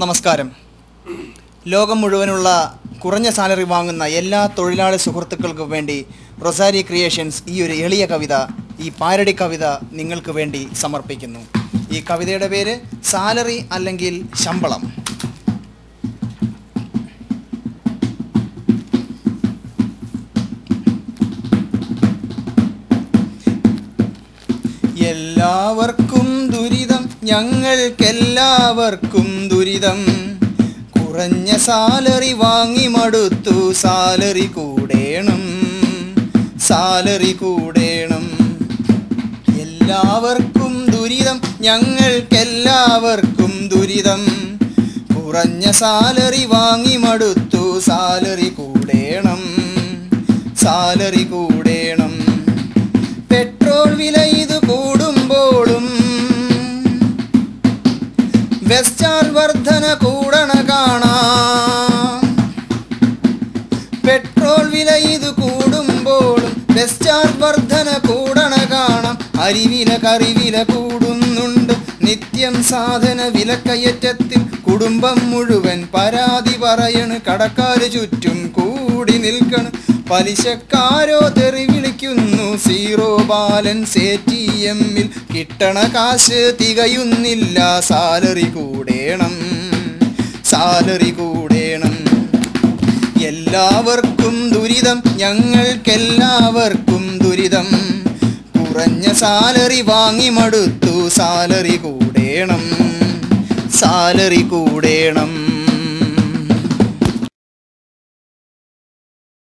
നമസ്കാരം. ലോകം മുഴുവനുള്ള കുറഞ്ഞ സാലറി വാങ്ങുന്ന എല്ലാ തൊഴിലാളി സുഹൃത്തുക്കൾക്കും വേണ്ടി റൊസാരി ക്രിയേഷൻസ് ഈ ഒരു എളിയ കവിത ഈ പാരടി കവിത നിങ്ങൾക്ക് വേണ്ടി സമർപ്പിക്കുന്നു. ഈ കവിതയുടെ പേര് സാലറി അല്ലെങ്കിൽ ശമ്പളം. എല്ലാവർക്കും ദുരിതം ഞങ്ങൾക്കെല്ലാവർക്കും ദുരിതം കുറഞ്ഞ സാലറി വാങ്ങി മടുത്തു. സാലറി കൂടേണം. സാലറി കൂടേണം. എല്ലാവർക്കും ദുരിതം. ഞങ്ങൾക്കെല്ലാവർക്കും ദുരിതം. കുറഞ്ഞ സാലറി വാങ്ങി മടുത്തു. സാലറി കൂടേണം. സാലറി കൂടേണം വെസ്റ്റാൽ വർധന കൂടണ കാണാം. പെട്രോൾ വില ഇത് കൂടുമ്പോഴും വെസ്റ്റാൻ വർധന കൂടണ കാണാം. അരിവില കറിവില കൂടുന്നുണ്ട്. നിത്യം സാധന വിലക്കയറ്റത്തിൽ കുടുംബം മുഴുവൻ പരാതി പറയണ്. കടക്കാര് ചുറ്റും കൂടി നിൽക്കണ്. പലിശക്കാരോ തെറി വിളിക്കുന്നു. സീറോ ബാലൻസ് എ ടി എമ്മിൽ കിട്ടണ കാശ് തികയുന്നില്ല. സാലറി കൂടേണം സാലറി കൂടേണം. എല്ലാവർക്കും ദുരിതം ഞങ്ങൾക്കെല്ലാവർക്കും ദുരിതം. കുറഞ്ഞ സാലറി വാങ്ങി മടുത്തു സാലറി കൂടേണം സാലറി കൂടേണം.